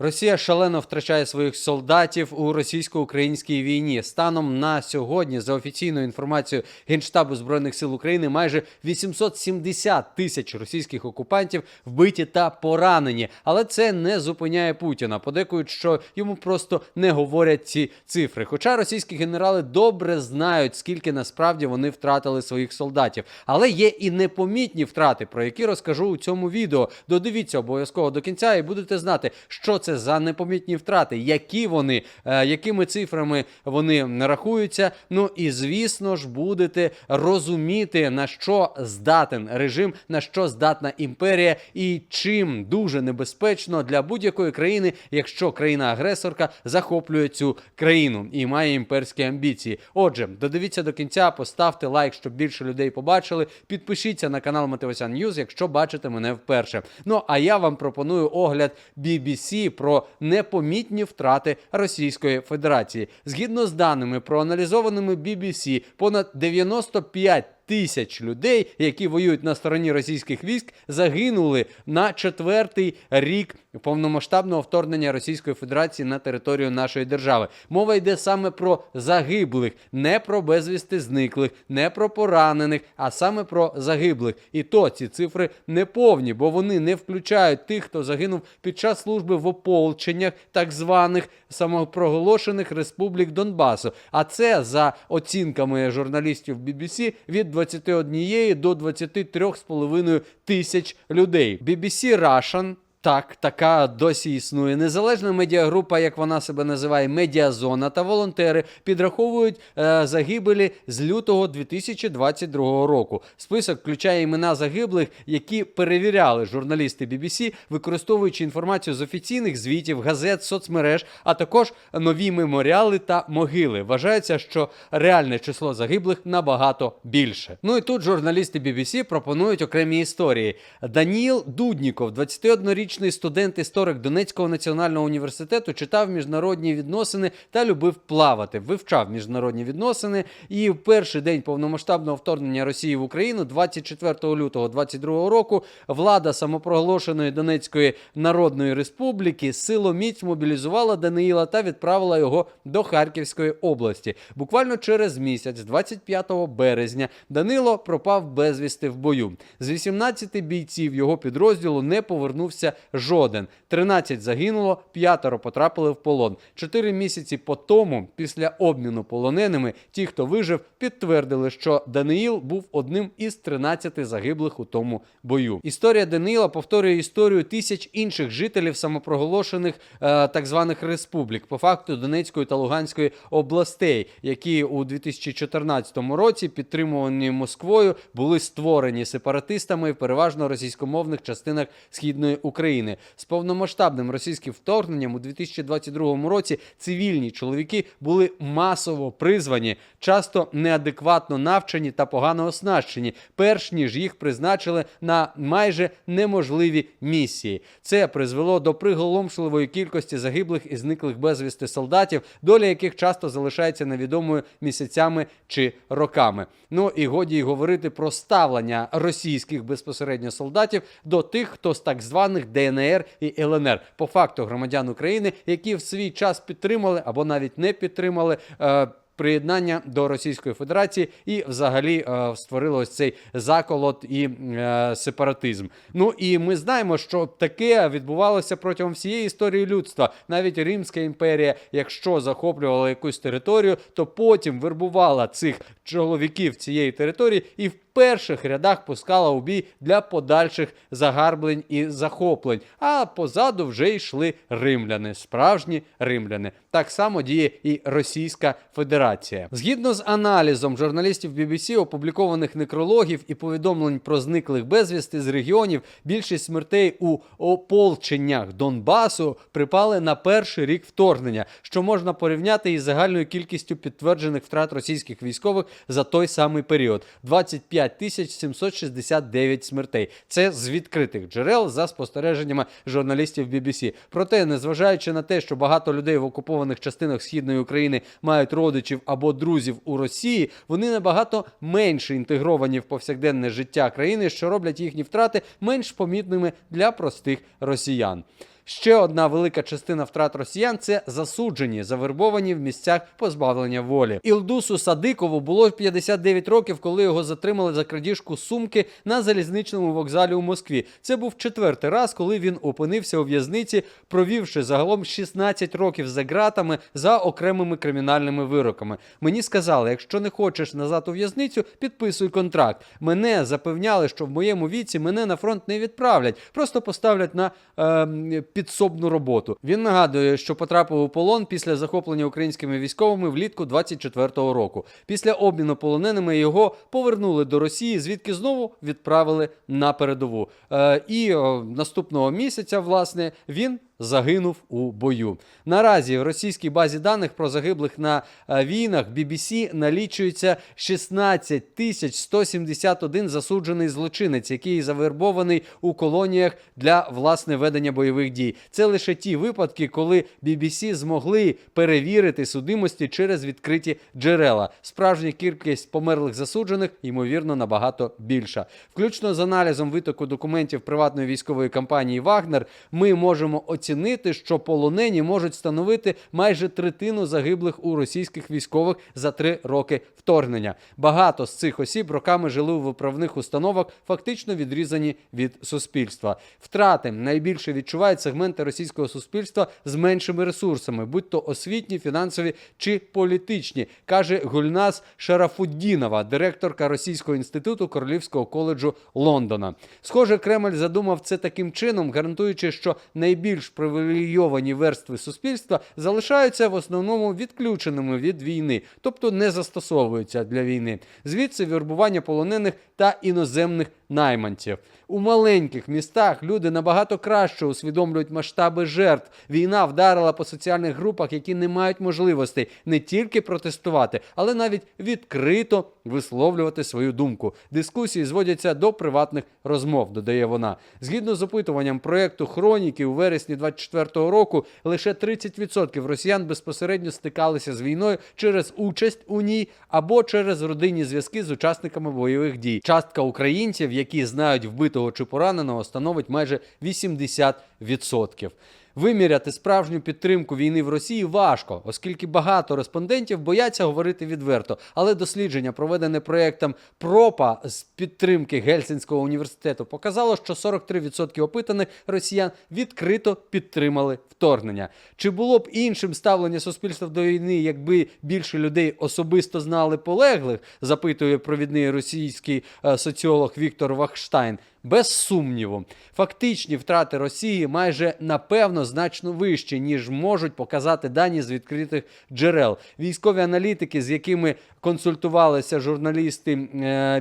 Росія шалено втрачає своїх солдатів у російсько-українській війні. Станом на сьогодні, за офіційною інформацією Генштабу збройних сил України, майже 870 тисяч російських окупантів вбиті та поранені. Але це не зупиняє Путіна. Подекують, що йому просто не говорять ці цифри. Хоча російські генерали добре знають, скільки насправді вони втратили своїх солдатів. Але є і непомітні втрати, про які розкажу у цьому відео. Додивіться обов'язково до кінця, і будете знати, що це за непомітні втрати, які вони, е, якими цифрами вони рахуються. Ну і звісно ж будете розуміти на що здатен режим, на що здатна імперія, і чим дуже небезпечно для будь-якої країни, якщо країна-агресорка захоплює цю країну і має імперські амбіції. Отже, додивіться до кінця, поставте лайк, щоб більше людей побачили. Підпишіться на канал Мотивасян News, якщо бачите мене вперше. Ну а я вам пропоную огляд BBC про непомітні втрати Російської Федерації. Згідно з даними проаналізованими BBC, понад 95 Тисяч людей, які воюють на стороні російських військ, загинули на четвертий рік повномасштабного вторгнення Російської Федерації на територію нашої держави. Мова йде саме про загиблих, не про безвісти зниклих, не про поранених, а саме про загиблих. І то ці цифри не повні, бо вони не включають тих, хто загинув під час служби в ополченнях так званих самопроголошених республік Донбасу. А це за оцінками журналістів BBC від 21 до 23,5 тисяч людей. BBC Russian так, така досі існує. Незалежна медіагрупа, як вона себе називає, медіазона та волонтери підраховують е, загибелі з лютого 2022 року. Список включає імена загиблих, які перевіряли журналісти BBC, використовуючи інформацію з офіційних звітів, газет, соцмереж, а також нові меморіали та могили. Вважається, що реальне число загиблих набагато більше. Ну і тут журналісти BBC пропонують окремі історії. Даніл Дудніков, 21-річний студент-історик Донецького національного університету, читав міжнародні відносини та любив плавати, вивчав міжнародні відносини. І в перший день повномасштабного вторгнення Росії в Україну, 24 лютого 2022 року, влада самопроголошеної Донецької Народної Республіки силоміць мобілізувала Даниїла та відправила його до Харківської області. Буквально через місяць, 25 березня, Данило пропав безвісти в бою. З 18 бійців його підрозділу не повернувся жоден. 13 загинуло, п'ятеро потрапили в полон. Чотири місяці по тому, після обміну полоненими, ті, хто вижив, підтвердили, що Даниїл був одним із 13 загиблих у тому бою. Історія Даниїла повторює історію тисяч інших жителів самопроголошених е, так званих республік, по факту Донецької та Луганської областей, які у 2014 році, підтримувані Москвою, були створені сепаратистами в переважно російськомовних частинах східної України. З повномасштабним російським вторгненням у 2022 році цивільні чоловіки були масово призвані, часто неадекватно навчені та погано оснащені, перш ніж їх призначили на майже неможливі місії. Це призвело до приголомшливої кількості загиблих і зниклих безвісти солдатів, доля яких часто залишається невідомою місяцями чи роками. Ну і годі й говорити про ставлення російських безпосередньо солдатів до тих, хто з так званих ДНР і ЛНР, по факту громадян України, які в свій час підтримали або навіть не підтримали. Е, Приєднання до Російської Федерації і взагалі е, створило ось цей заколот і е, сепаратизм. Ну і ми знаємо, що таке відбувалося протягом всієї історії людства. Навіть Римська імперія, якщо захоплювала якусь територію, то потім вербувала цих чоловіків цієї території і в перших рядах пускала у бій для подальших загарблень і захоплень. А позаду вже йшли римляни, справжні римляни. Так само діє і Російська Федерація. Згідно з аналізом журналістів BBC, опублікованих некрологів і повідомлень про зниклих безвісти з регіонів, більшість смертей у ополченнях Донбасу припали на перший рік вторгнення, що можна порівняти із загальною кількістю підтверджених втрат російських військових за той самий період 25 тисяч 769 смертей. Це з відкритих джерел за спостереженнями журналістів BBC. Проте, незважаючи на те, що багато людей в окупованих частинах східної України мають родичів або друзів у Росії, вони набагато менше інтегровані в повсякденне життя країни, що роблять їхні втрати менш помітними для простих росіян. Ще одна велика частина втрат росіян це засуджені, завербовані в місцях позбавлення волі. Ілдусу Садикову було 59 років, коли його затримали за крадіжку сумки на залізничному вокзалі у Москві. Це був четвертий раз, коли він опинився у в'язниці, провівши загалом 16 років за ґратами за окремими кримінальними вироками. Мені сказали, якщо не хочеш назад у в'язницю, підписуй контракт. Мене запевняли, що в моєму віці мене на фронт не відправлять, просто поставлять на е, підсобну роботу. Він нагадує, що потрапив у полон після захоплення українськими військовими влітку 24-го року. Після обміну полоненими його повернули до Росії, звідки знову відправили на передову. Е, і о, наступного місяця, власне, він загинув у бою. Наразі в російській базі даних про загиблих на е, війнах BBC налічується 16 тисяч 171 засуджений злочинець, який завербований у колоніях для власне ведення бойових дій. Це лише ті випадки, коли BBC змогли перевірити судимості через відкриті джерела. Справжня кількість померлих засуджених ймовірно набагато більша. Включно з аналізом витоку документів приватної військової компанії Вагнер, ми можемо оцінити, що полонені можуть становити майже третину загиблих у російських військових за три роки вторгнення. Багато з цих осіб роками жили у виправних установах, фактично відрізані від суспільства. Втрати найбільше відчувають сегменти російського суспільства з меншими ресурсами, будь то освітні, фінансові чи політичні, каже Гульнас Шарафуддінова, директорка Російського інституту Королівського коледжу Лондона. Схоже, Кремль задумав це таким чином, гарантуючи, що найбільш привілейовані верстви суспільства залишаються в основному відключеними від війни, тобто не застосовуються для війни. Звідси вірбування полонених та іноземних найманців. У маленьких містах люди набагато краще усвідомлюють масштаби жертв. Війна вдарила по соціальних групах, які не мають можливостей не тільки протестувати, але навіть відкрито висловлювати свою думку. Дискусії зводяться до приватних розмов, додає вона. Згідно з опитуванням проєкту Хроніки у вересні 24-го року, лише 30% росіян безпосередньо стикалися з війною через участь у ній або через родинні зв'язки з учасниками бойових дій. Частка українців, які знають вбитого чи пораненого, становить майже 80%. Виміряти справжню підтримку війни в Росії важко, оскільки багато респондентів бояться говорити відверто. Але дослідження, проведене проєктом ПРОПА з підтримки Гельсінського університету, показало, що 43% опитаних росіян відкрито підтримали вторгнення. Чи було б іншим ставлення суспільства до війни, якби більше людей особисто знали полеглих? Запитує провідний російський е, соціолог Віктор Вахштайн. Без сумніву, фактичні втрати Росії майже напевно значно вищі, ніж можуть показати дані з відкритих джерел. Військові аналітики, з якими консультувалися журналісти е,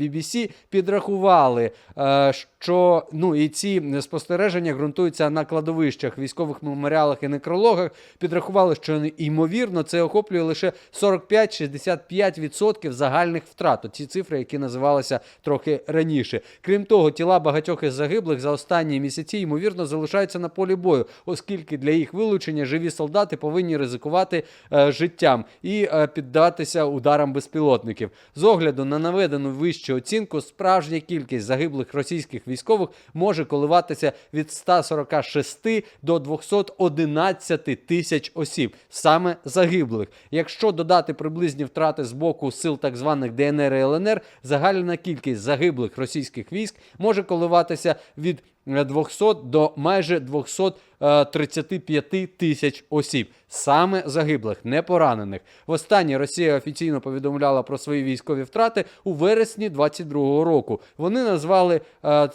BBC, підрахували, е, що ну і ці спостереження ґрунтуються на кладовищах, військових меморіалах і некрологах. Підрахували, що ймовірно це охоплює лише 45-65% загальних втрат. Ці цифри, які називалися трохи раніше. Крім того, тіла багатьох із загиблих за останні місяці ймовірно залишаються на полі бою, оскільки для їх вилучення живі солдати повинні ризикувати е, життям і е, піддатися ударам безпілотників. З огляду на наведену вищу оцінку, справжня кількість загиблих російських військових може коливатися від 146 до 211 тисяч осіб, саме загиблих. Якщо додати приблизні втрати з боку сил так званих ДНР і ЛНР, загальна кількість загиблих російських військ може коливатися від 200 до майже 235 тисяч осіб. Саме загиблих, не поранених. Востаннє Росія офіційно повідомляла про свої військові втрати у вересні 22-го року. Вони назвали е,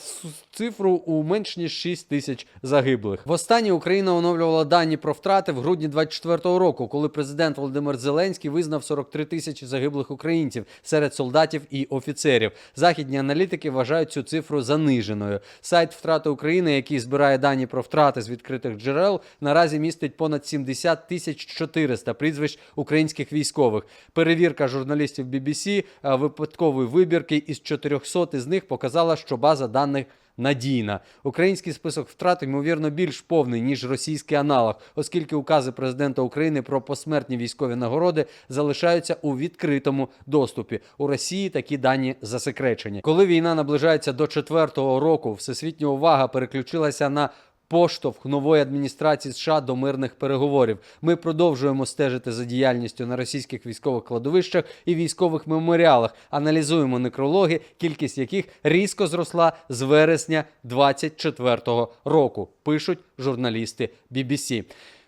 цифру у менш ніж 6 тисяч загиблих. Востаннє Україна оновлювала дані про втрати в грудні 24-го року, коли президент Володимир Зеленський визнав 43 тисячі загиблих українців серед солдатів і офіцерів. Західні аналітики вважають цю цифру заниженою. Сайт втрати України, який збирає дані про втрати з відкритих джерел, наразі містить понад 70 тисяч 400 прізвищ українських військових. Перевірка журналістів BBC е, випадкової вибірки із 400 із них показала, що база даних. Надійна український список втрат ймовірно більш повний ніж російський аналог, оскільки укази президента України про посмертні військові нагороди залишаються у відкритому доступі. У Росії такі дані засекречені. Коли війна наближається до четвертого року, всесвітня увага переключилася на поштовх нової адміністрації США до мирних переговорів. Ми продовжуємо стежити за діяльністю на російських військових кладовищах і військових меморіалах. Аналізуємо некрологи, кількість яких різко зросла з вересня 24-го року. Пишуть журналісти BBC.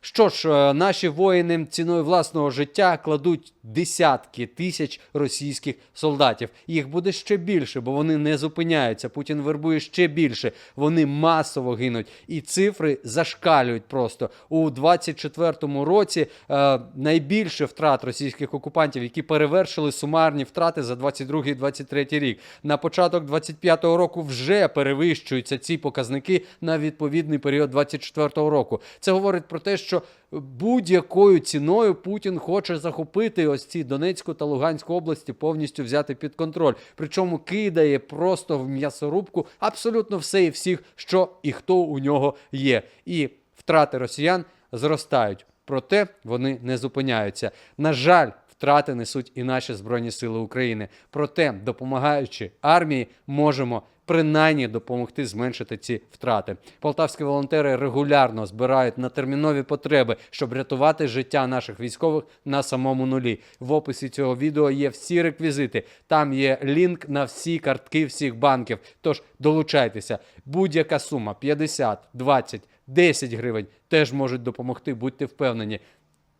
Що ж, е, наші воїни ціною власного життя кладуть десятки тисяч російських солдатів. Їх буде ще більше, бо вони не зупиняються. Путін вербує ще більше. Вони масово гинуть, і цифри зашкалюють просто у 24-му році. Е, найбільше втрат російських окупантів, які перевершили сумарні втрати за 22-23 рік. На початок 25-го року вже перевищуються ці показники на відповідний період 24-го року. Це говорить про те, що будь-якою ціною Путін хоче захопити ось ці Донецьку та Луганську області, повністю взяти під контроль. Причому кидає просто в м'ясорубку абсолютно все і всіх, що і хто у нього є. І втрати росіян зростають. Проте вони не зупиняються. На жаль, втрати несуть і наші збройні сили України. Проте, допомагаючи армії, можемо принаймні допомогти зменшити ці втрати. Полтавські волонтери регулярно збирають на термінові потреби, щоб рятувати життя наших військових на самому нулі. В описі цього відео є всі реквізити. Там є лінк на всі картки всіх банків. Тож долучайтеся. Будь-яка сума 50, 20, 10 гривень теж можуть допомогти. Будьте впевнені.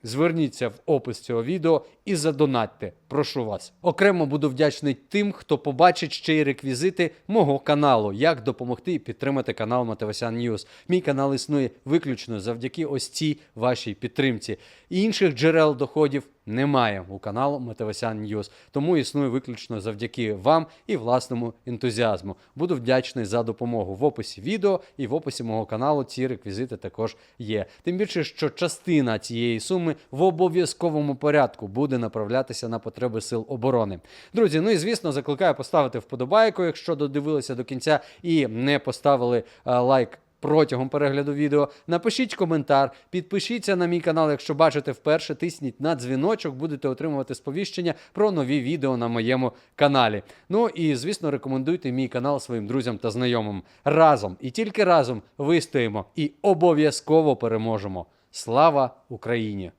Зверніться в опис цього відео і задонатьте. Прошу вас. Окремо буду вдячний тим, хто побачить ще й реквізити мого каналу, як допомогти і підтримати канал Матевасян Ньюз. Мій канал існує виключно завдяки ось цій вашій підтримці. Інших джерел доходів немає у каналу Матевосян Ньюз. Тому існує виключно завдяки вам і власному ентузіазму. Буду вдячний за допомогу. В описі відео і в описі мого каналу ці реквізити також є. Тим більше, що частина цієї суми в обов'язковому порядку буде направлятися на потреби сил оборони. Друзі, ну і звісно, закликаю поставити вподобайку, якщо додивилися до кінця і не поставили е, лайк. Протягом перегляду відео напишіть коментар, підпишіться на мій канал, якщо бачите вперше, тисніть на дзвіночок, будете отримувати сповіщення про нові відео на моєму каналі. Ну і звісно, рекомендуйте мій канал своїм друзям та знайомим. Разом і тільки разом вистоїмо і обов'язково переможемо. Слава Україні!